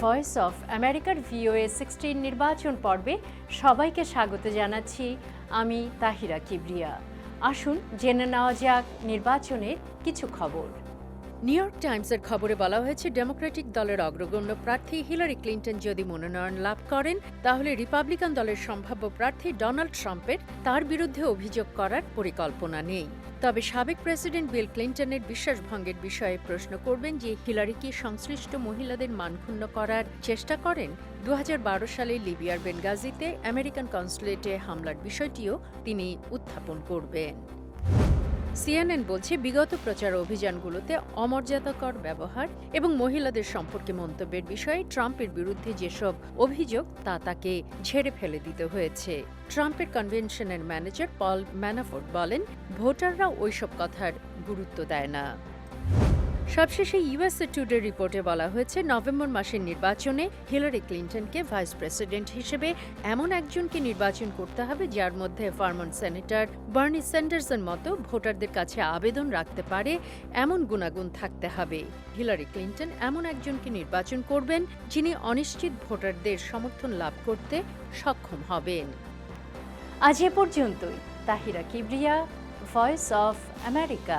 Voice of আমেরিকার VOA sixteen নির্বাচন পর্বে সবাইকে স্বাগত জানাচ্ছি। আমি তাহিরা কিবরিয়া। আসুন, জেনে নেওয়া যাক নির্বাচনের কিছু খবর। নিউ ইয়র্ক টাইমসের খবরে বলা হয়েছে ডেমোক্রেটিক দলের অগ্রগণ্য প্রার্থী হিলারি ক্লিন্টন যদি মনোনয়ন লাভ করেন, তাহলে রিপাবলিকান দলের সম্ভাব্য প্রার্থী ডোনাল্ড ট্রাম্পের তার বিরুদ্ধে অভিযোগ করার পরিকল্পনা নেই। তবে সাবেক প্রেসিডেন্ট বিল ক্লিন্টনের বিশ্বাসভঙ্গের বিষয়ে প্রশ্ন করবেন যে, হিলারি কি সংশ্লিষ্ট মহিলাদের মানক্ষুণ্ণ করার চেষ্টা করেন? দু হাজার বারো সালে লিবিয়ার বেনগাজিতে আমেরিকান কনসুলেটে হামলার বিষয়টিও তিনি উত্থাপন করবেন। সিএনএন বলছে, বিগত প্রচার অভিযানগুলোতে অমর্যাদাকর ব্যবহার এবং মহিলাদের সম্পর্কে মন্তব্যের বিষয়ে ট্রাম্পের বিরুদ্ধে যেসব অভিযোগ, তা তাকে ঝেড়ে ফেলে দিতে হয়েছে। ট্রাম্পের কনভেনশনের ম্যানেজার পল ম্যানাফোর্ড বলেন, ভোটাররা ওইসব কথার গুরুত্ব দেয় না। সবশেষে ইউএসএ টুডে রিপোর্টে বলা হয়েছে, নভেম্বর মাসের নির্বাচনে হিলারি ক্লিন্টনকে ভাইস প্রেসিডেন্ট হিসেবে এমন একজনকে নির্বাচন করতে হবে যার মধ্যে ফার্মন সেনেটর বার্নি স্যান্ডার্সের মতো ভোটারদের কাছে আবেদন রাখতে পারে, এমন গুণাগুণ থাকতে হবে। হিলারি ক্লিন্টন এমন একজনকে নির্বাচন করবেন যিনি অনিশ্চিত ভোটারদের সমর্থন লাভ করতে সক্ষম হবেন। আজ এ পর্যন্তই। Tahira Kibria voice of America